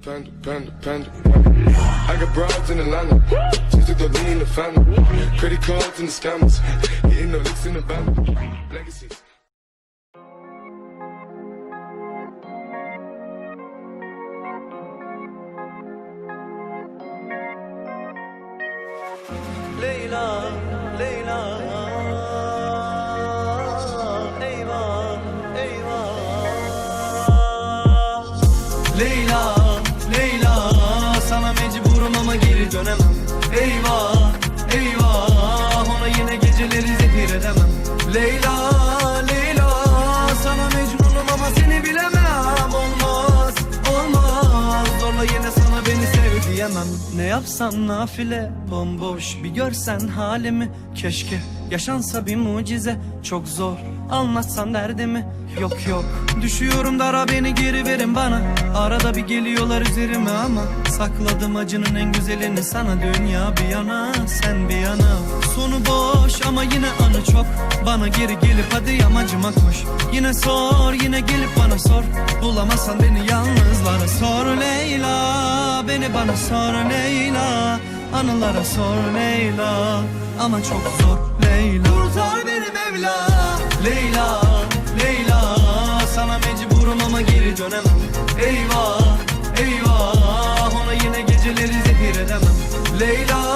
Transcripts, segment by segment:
Panda, panda, panda, panda. I got broads in Atlanta. Just took the lean in the family. Credit cards and the scammers. Hitting the licks in the band. Legacies. Yapsam nafile Bomboş bir görsen halimi. Keşke yaşansa bir mucize Çok zor anlatsan derdimi. Yok yok düşüyorum dara beni geri verin bana. Arada bir geliyorlar üzerime ama Sakladım acının en güzelini sana. Dünya bir yana sen bir yana Sonu boş ama yine anı çok. Bana geri gelip hadi yamacıma koş Yine sor yine gelip bana sor. Bulamazsan beni yalnızlara sor Leyla. Beni bana sor Leyla. Anılara sor Leyla. Ama çok zor Leyla. Kurtar beni Mevla. Leyla Leyla. Sana mecburum ama geri dönemem. Eyvah Eyvah. Ona yine geceleri zehir edemem. Leyla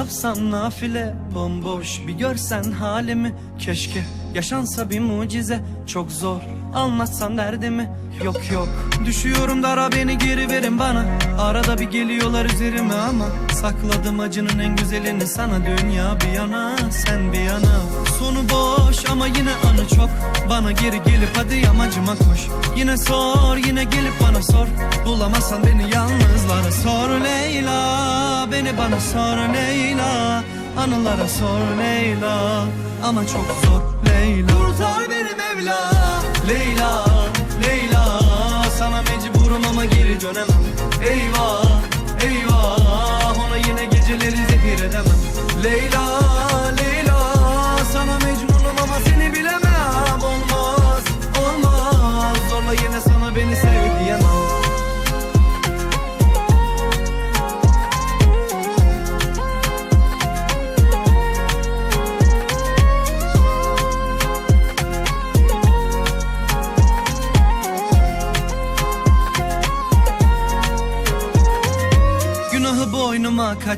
yapsam nafile Bomboş bir görsen halimi. Keşke yaşansa bir mucize Çok zor anlatsam derdimi Yok yok. Düşüyorum dara beni geri verin bana. Arada bir geliyorlar üzerime ama Sakladım acının en güzelini sana. Dünya bir yana sen bir yana. Sonu boş ama yine anı çok. Bana geri gelip hadi yamacıma koş. Yine sor yine gelip bana sor. Bulamazsan beni yalnızlara sor Leyla. Beni bana sor Leyla. Anılara sor Leyla. Ama çok zor Leyla. Kurtar beni Mevla. Leyla Leyla dönemem. Eyvah Eyvah Ona yine geceleri zehir edemem. Leyla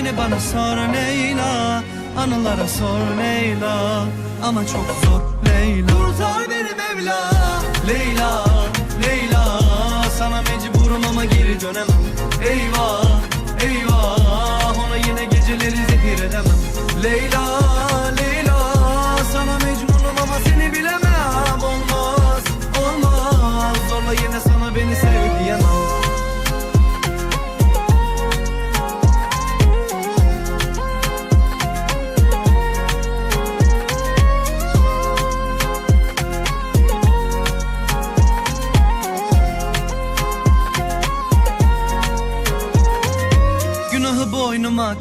Beni bana sor Leyla. Anılara sor Leyla. Ama çok zor Leyla. Kurtar beni Mevla. Leyla Leyla. Sana mecburum ama geri dönemem. Eyvah Eyvah. Ona yine geceleri zehir edemem. Leyla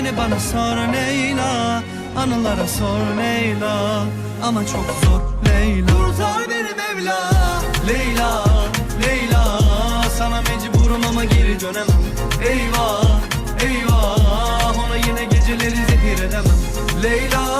Beni bana sor Leyla Anılara sor Leyla. Ama çok zor Leyla. Kurtar beni Mevla. Leyla Leyla Sana mecburum ama geri dönemem. Eyvah Eyvah Ona yine geceleri zehir edemem. Leyla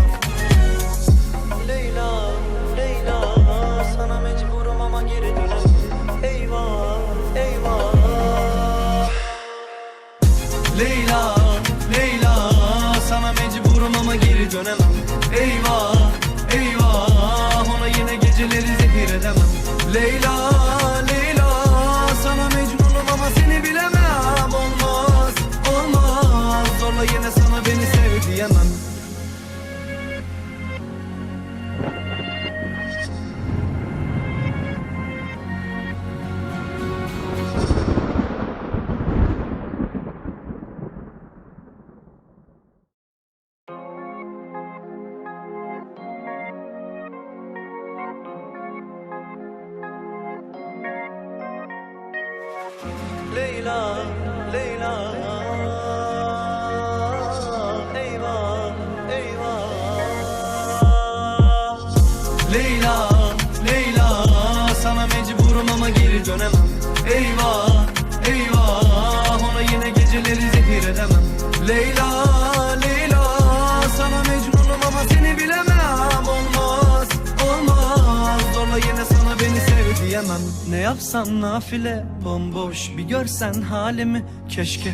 diyemem Ne yapsam nafile Bomboş bir görsen halimi. Keşke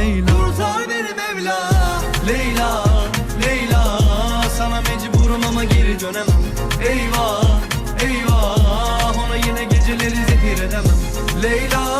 Leyla. Kurtar beni Mevla. Leyla Leyla. Sana mecburum ama geri dönemem. Eyvah Eyvah. Ona yine geceleri zehir edemem. Leyla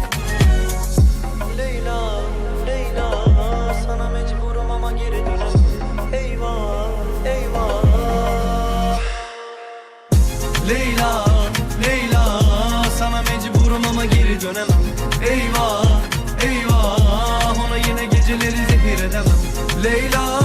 Leyla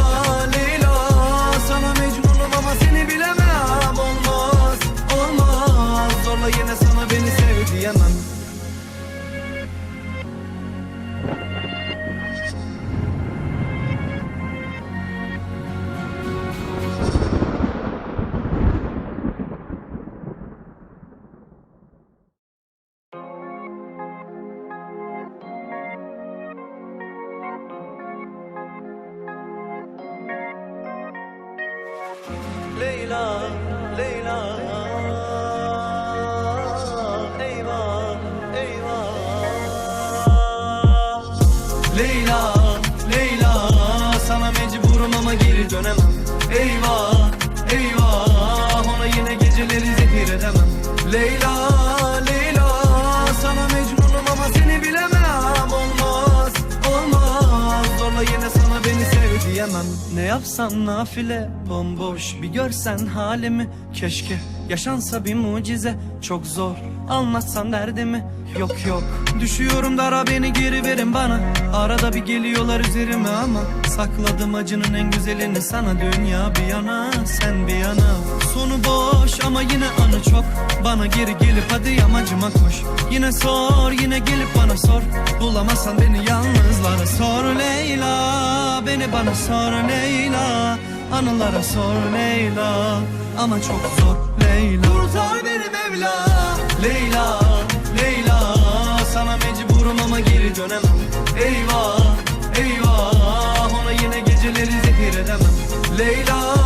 sev diyemem Ne yapsam nafile Bomboş bir görsen halimi. Keşke yaşansa bir mucize Çok zor. Anlatsam derdimi Yok yok. Düşüyorum dara beni geri verin bana. Arada bir geliyorlar üzerime ama Sakladım acının en güzelini sana. Dünya bir yana sen bir yana. Sonu boş ama yine anı çok. Bana geri gelip hadi yamacıma koş Yine sor yine gelip bana sor. Bulamazsan beni yalnızlara sor Leyla. Beni bana sor Leyla Anılara sor Leyla Ama çok zor Leyla. Kurtar beni Mevla. Leyla Leyla Sana mecburum ama geri dönemem. Eyvah Eyvah Ona yine geceleri zehir edemem. Leyla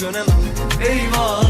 Eyvah, eyvah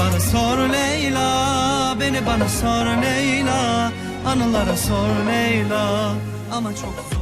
yalnızlara sor Leyla Beni bana sor Leyla. Anılara sor Leyla Ama çok zor